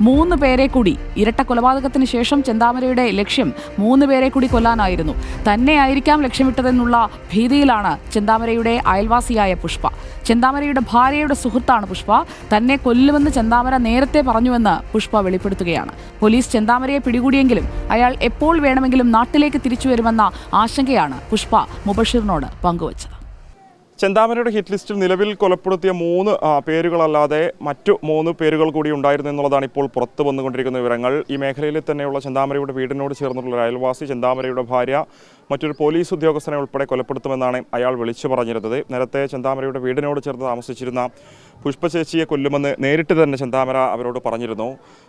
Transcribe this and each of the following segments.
മൂന്ന് പേരെ കൂടി. ഇരട്ട കൊലപാതകത്തിന് ശേഷം ചെന്താമരയുടെ ലക്ഷ്യം മൂന്ന് പേരെ കൂടി കൊല്ലാനായിരുന്നു. തന്നെ ആയിരിക്കാം ലക്ഷ്യമിട്ടതെന്നുള്ള ഭീതിയിലാണ് ചെന്താമരയുടെ അയൽവാസിയായ പുഷ്പ. ചെന്താമരയുടെ ഭാര്യയുടെ സുഹൃത്താണ് പുഷ്പ. തന്നെ കൊല്ലുമെന്ന് ചെന്താമര നേരത്തെ പറഞ്ഞുവെന്ന് പുഷ്പ വെളിപ്പെടുത്തുകയാണ്. പോലീസ് ചെന്താമരയെ പിടികൂടിയെങ്കിലും അയാൾ എപ്പോൾ വേണമെങ്കിലും നാട്ടിലേക്ക് തിരിച്ചു വരുമെന്ന ആശങ്കയാണ് പുഷ്പ മുബഷീറിനോട് പങ്കുവച്ചത്. ചെന്താമരയുടെ ഹിറ്റ് ലിസ്റ്റിൽ നിലവിൽ കൊലപ്പെടുത്തിയ മൂന്ന് പേരുകളല്ലാതെ മറ്റു മൂന്ന് പേരുകൾ കൂടി ഉണ്ടായിരുന്നു എന്നുള്ളതാണ് ഇപ്പോൾ പുറത്തു വന്നുകൊണ്ടിരിക്കുന്ന വിവരങ്ങൾ. ഈ മേഖലയിൽ തന്നെയുള്ള ചെന്താമരയുടെ വീടിനോട് ചേർന്നുള്ള ഒരു അയൽവാസി ചെന്താമരയുടെ ഭാര്യ മറ്റൊരു പോലീസ് ഉദ്യോഗസ്ഥനെ ഉൾപ്പെടെ കൊലപ്പെടുത്തുമെന്നാണ് അയാൾ വിളിച്ചു പറഞ്ഞിരുന്നത്. നേരത്തെ ചെന്താമരയുടെ വീടിനോട് ചേർന്ന് താമസിച്ചിരുന്ന പുഷ്പശേഷിയെ കൊല്ലുമെന്ന് നേരിട്ട് തന്നെ ചെന്താമര അവരോട് പറഞ്ഞിരുന്നു.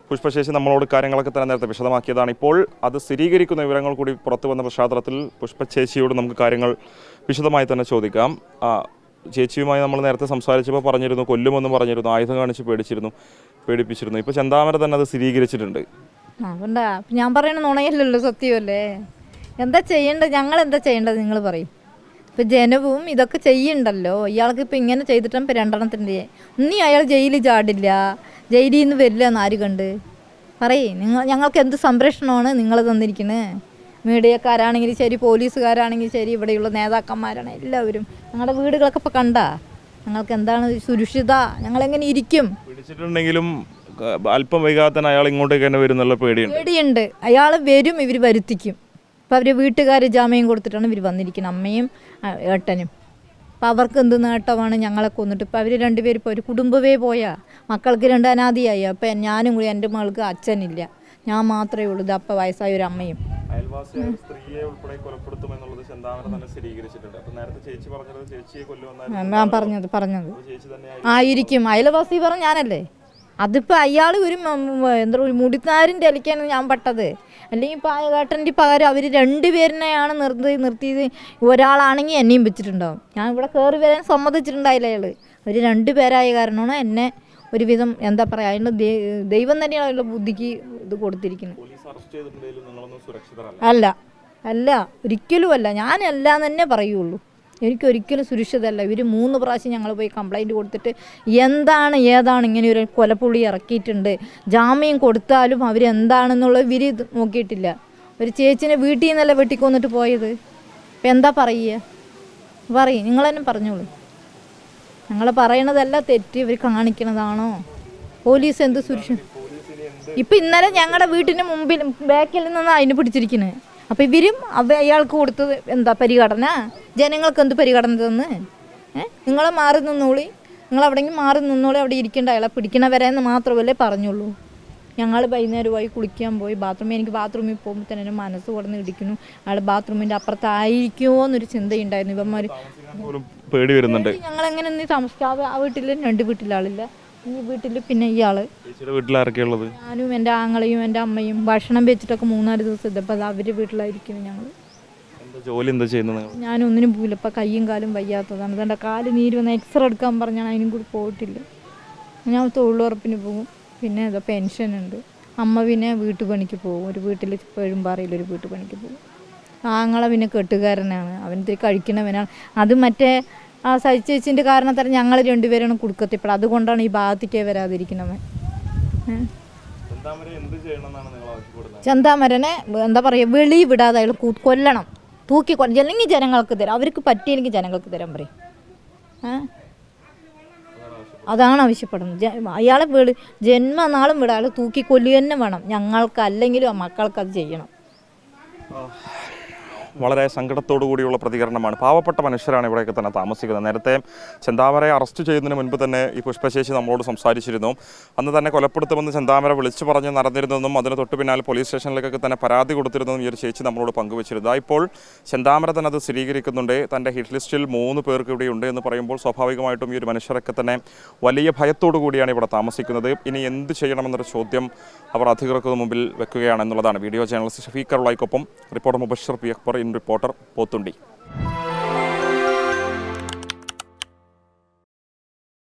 പുഷ്പശേഷി നമ്മളോട് കാര്യങ്ങളൊക്കെ തന്നെ നേരത്തെ വിശദമാക്കിയതാണ്. ഇപ്പോൾ അത് സ്ഥിരീകരിക്കുന്ന വിവരങ്ങൾ കൂടി പുറത്തു വന്ന പശ്ചാത്തലത്തിൽ പുഷ്പശേഷിയോട് നമുക്ക് കാര്യങ്ങൾ വിശദമായി തന്നെ ചോദിക്കാം. ചേച്ചിയുമായി നമ്മൾ നേരത്തെ സംസാരിച്ചപ്പോൾ പറഞ്ഞിരുന്നു കൊല്ലുമെന്ന് പറഞ്ഞിരുന്നു ആയുധം കാണിച്ച് പേടിച്ചിരുന്നു പേടിപ്പിച്ചിരുന്നു. ഇപ്പോൾ ചെന്താമര തന്നെ അത് സ്ഥിരീകരിച്ചിട്ടുണ്ട്. ഞാൻ പറയണ നുണയല്ലല്ലോ സത്യമല്ലേ എന്താ ചെയ്യേണ്ടത്? ഞങ്ങൾ എന്താ ചെയ്യേണ്ടത് നിങ്ങൾ പറയും. ഇപ്പം ജനവും ഇതൊക്കെ ചെയ്യണ്ടല്ലോ. ഇയാൾക്ക് ഇപ്പം ഇങ്ങനെ ചെയ്തിട്ടും ഇപ്പം രണ്ടെണ്ണത്തിന്റെ. ഇനി അയാൾ ജയിലിൽ ചാടില്ല. ജയിലിൽ നിന്ന് വരില്ല എന്ന് ആര് കണ്ട്? പറയേ. നിങ്ങൾ ഞങ്ങൾക്ക് എന്ത് സംരക്ഷണമാണ് നിങ്ങൾ തന്നിരിക്കുന്നത് മീഡിയക്കാരാണെങ്കിലും ശരി പോലീസുകാരാണെങ്കിലും ശരി ഇവിടെയുള്ള നേതാക്കന്മാരാണ് എല്ലാവരും. ഞങ്ങളുടെ വീടുകളൊക്കെ ഇപ്പോൾ കണ്ടാ? ഞങ്ങൾക്ക് എന്താണ് സുരക്ഷിത? ഞങ്ങളെങ്ങനെ ഇരിക്കും? പിടിച്ചിട്ടുണ്ടെങ്കിലും അല്പം വൈകാതെ തന്നെ അയാൾ ഇങ്ങോട്ടേക്ക് തന്നെ വരും നല്ല പേടിയുണ്ട്. പേടിയുണ്ട്. അയാൾ വരും ഇവർ വരുത്തിക്കും. അപ്പോൾ അവർ വീട്ടുകാർ ജാമ്യം കൊടുത്തിട്ടാണ് ഇവർ വന്നിരിക്കുന്നത് അമ്മയും ഏട്ടനും. അപ്പോൾ അവർക്ക് എന്ത് നേട്ടമാണ് ഞങ്ങളെ കൊന്നിട്ട്? ഇപ്പോൾ അവർ രണ്ടുപേരും ഇപ്പോൾ ഒരു കുടുംബമേ പോയാൽ മക്കൾക്ക് രണ്ട് അനാദിയായി അപ്പോൾ ഞാനും കൂടി എന്റെ മകൾക്ക് അച്ഛനില്ല. ഞാൻ മാത്രമേ ഉള്ളൂ ഇത് അപ്പം വയസ്സായ ഒരു അമ്മയും. അയൽവാസിയായ സ്ത്രീയെ ഉൾപ്പെടെ കൊലപ്പെടുത്തുമെന്നുള്ളത് ചെന്താമര തന്നെ സ്ഥിരീകരിച്ചിട്ടുണ്ട്. അപ്പൊ നേരത്തെ ചേച്ചി പറഞ്ഞത് ചേച്ചിയെ കൊല്ലുമെന്നായിരുന്നു. ഞാൻ പറഞ്ഞത് പറഞ്ഞത്. ചേച്ചി തന്നെ ആയിരിക്കും. അയൽവാസി പറഞ്ഞ ഞാനല്ലേ? അതിപ്പോൾ അയാൾ ഒരു മ- എന്താ ഒരു ഇലക്കാണ് ഞാൻ പെട്ടത്. അല്ലെങ്കിൽ ഇപ്പോൾ ആ ഏട്ടന്റെ പകരം അവർ രണ്ടുപേരിനെയാണ് നിർത്തി നിർത്തിയത് ഒരാളാണെങ്കിൽ എന്നെയും വെച്ചിട്ടുണ്ടാവും. ഞാൻ ഇവിടെ കയറി വരാൻ സമ്മതിച്ചിട്ടുണ്ടായില്ല അയാൾ അവർ രണ്ടുപേരായ കാരണമാണ് എന്നെ ഒരുവിധം എന്താ പറയുക അതിന് ദൈവം തന്നെയാണ് അതിന്റെ ബുദ്ധിക്ക് ഇത് കൊടുത്തിരിക്കുന്നത്. നിങ്ങളൊന്നും അല്ല അല്ല ഒരിക്കലും അല്ല ഞാനല്ല തന്നെ പറയുള്ളൂ. എനിക്കൊരിക്കലും സുരക്ഷിതമല്ല ഇവർ മൂന്ന് പ്രാവശ്യം ഞങ്ങൾ പോയി കംപ്ലൈന്റ് കൊടുത്തിട്ട് എന്താണ് ഏതാണ് ഇങ്ങനെ ഒരു കൊലപ്പുള്ളി ഇറക്കിയിട്ടുണ്ട്. ജാമ്യം കൊടുത്താലും അവരെന്താണെന്നുള്ളത് ഇവർ ഇത് നോക്കിയിട്ടില്ല. ഒരു ചേച്ചിനെ വീട്ടിൽ നിന്നല്ല വെട്ടിക്കൊന്നിട്ട് പോയത്? ഇപ്പം എന്താ പറയുക? പറയും നിങ്ങൾ തന്നെ പറഞ്ഞോളൂ. ഞങ്ങൾ പറയണതല്ല തെറ്റ് ഇവർ കാണിക്കണതാണോ? പോലീസ് എന്ത് സുരക്ഷ ഇപ്പം ഇന്നലെ ഞങ്ങളുടെ വീട്ടിന് മുമ്പിൽ ബാക്കിൽ നിന്നാണ് അതിന് പിടിച്ചിരിക്കുന്നത് അപ്പം ഇവരും അവ അയാൾക്ക് കൊടുത്തത് എന്താ പരിഘടന? ജനങ്ങൾക്ക് എന്ത് പരിഗണന തന്ന്? നിങ്ങൾ മാറി നിന്നോളി. നിങ്ങൾ എവിടെയെങ്കിലും മാറി നിന്നോളി. അവിടെ ഇരിക്കേണ്ട അയാളെ പിടിക്കണവരെ എന്ന് മാത്രമല്ലേ പറഞ്ഞുള്ളൂ. ഞങ്ങൾ വൈകുന്നേരം പോയി കുളിക്കാൻ പോയി. ബാത്റൂമിൽ എനിക്ക് ബാത്റൂമിൽ പോകുമ്പോൾ തന്നെ എന്റെ മനസ്സ് കൊടുന്ന് ഇടിക്കുന്നു. അയാൾ ബാത്റൂമിന്റെ അപ്പുറത്തായിരിക്കുമോ എന്നൊരു ചിന്തയുണ്ടായിരുന്നു ഇവന്മാർ പേടി വരുന്നുണ്ട്. ഞങ്ങൾ എങ്ങനെ നീ താമസിക്കാതെ ആ വീട്ടിൽ രണ്ട് വീട്ടിലാളില്ല. ഈ വീട്ടിൽ പിന്നെ ഇയാൾ. ആരൊക്കെയുള്ളത് ഞാനും എന്റെ ആങ്ങളെയും എന്റെ അമ്മയും ഭക്ഷണം വെച്ചിട്ടൊക്കെ മൂന്നാൽ ദിവസം ഇതപ്പോൾ അത് അവർ വീട്ടിലായിരിക്കും ഞങ്ങൾ ജോലി എന്താ ചെയ്യുന്നത് ഞാനൊന്നിനും പോയില്ല ഇപ്പം കയ്യും കാലും വയ്യാത്തതാണ്. അതുകൊണ്ട് കാൽ നീര് വന്ന് എക്സ്റേ എടുക്കാൻ പറഞ്ഞാൽ അതിനും കൂടി പോയിട്ടില്ല. ഞാൻ തൊഴിലുറപ്പിന് പോകും. പിന്നെ അതോ പെൻഷൻ ഉണ്ട്. അമ്മ പിന്നെ വീട്ടുപണിക്ക് പോകും. ഒരു വീട്ടിൽ പെഴുമ്പാറയിൽ ഒരു വീട്ടുപണിക്ക് പോകും. ആങ്ങളെ പിന്നെ കെട്ടുകാരനാണ്. അവൻ ഇത്തിരി കഴിക്കണവനാണ്. അത് മറ്റേ ആ സഹിച്ചേച്ചിന്റെ കാരണത്താൽ ഞങ്ങൾ രണ്ടുപേരാണ് കുടുക്കത്തിപ്പോൾ അതുകൊണ്ടാണ് ഈ ഭാഗത്തേക്ക് വരാതിരിക്കണവൻ. ഏഹ് ചന്താമരനെ എന്താ പറയുക വെളി വിടാതെ അയാൾ കൊല്ലണം. തൂക്കി കൊല്ലം അല്ലെങ്കിൽ ജനങ്ങൾക്ക് തരാം. അവർക്ക് പറ്റിയില്ലെങ്കിൽ ജനങ്ങൾക്ക് തരാൻ പറയും. ഏ? അതാണ് ആവശ്യപ്പെടുന്നത് അയാളെ വീട് ജന്മനാളും വിടാതെ തൂക്കിക്കൊല്ലുക തൂക്കി കൊല്ലുക തന്നെ വേണം. ഞങ്ങൾക്ക് അല്ലെങ്കിലും ആ മക്കൾക്ക് അത് ചെയ്യണം വളരെ സങ്കടത്തോടു കൂടിയുള്ള പ്രതികരണമാണ്. പാവപ്പെട്ട മനുഷ്യരാണ് ഇവിടെയൊക്കെ തന്നെ താമസിക്കുന്നത്. നേരത്തെ ചെന്താമരയെ അറസ്റ്റ് ചെയ്യുന്നതിന് മുൻപ് തന്നെ ഈ പുഷ്പശേഷി നമ്മളോട് സംസാരിച്ചിരുന്നു. അന്ന് തന്നെ കൊലപ്പെടുത്തുമെന്ന് ചെന്താമര വിളിച്ചു പറഞ്ഞ് നടന്നിരുന്നതെന്നും അതിന് തൊട്ട് പിന്നാലെ പോലീസ് സ്റ്റേഷനിലേക്കൊക്കെ തന്നെ പരാതി കൊടുത്തിരുന്നതും ഈ ഒരു ചേച്ചി നമ്മളോട് പങ്കുവച്ചിരുന്നു. ഇപ്പോൾ ചെന്താമര തന്നെ അത് സ്ഥിരീകരിക്കുന്നുണ്ട്. തന്റെ ഹിറ്റ് ലിസ്റ്റിൽ മൂന്ന് പേർക്ക് ഇവിടെ ഉണ്ട് എന്ന് പറയുമ്പോൾ സ്വാഭാവികമായിട്ടും ഈ ഒരു മനുഷ്യരൊക്കെ തന്നെ വലിയ ഭയത്തോടു കൂടിയാണ് ഇവിടെ താമസിക്കുന്നത്. ഇനി എന്ത് ചെയ്യണമെന്നൊരു ചോദ്യം അവർ അധികൃതർക്ക് മുമ്പിൽ വെക്കുകയാണ് എന്നുള്ളതാണ് വീഡിയോ ജേർണലിസ്റ്റ് ഷഫീഖർ ഉള്ളയ്ക്കൊപ്പം reporter Mubashar P Akbar reporter Pothundi.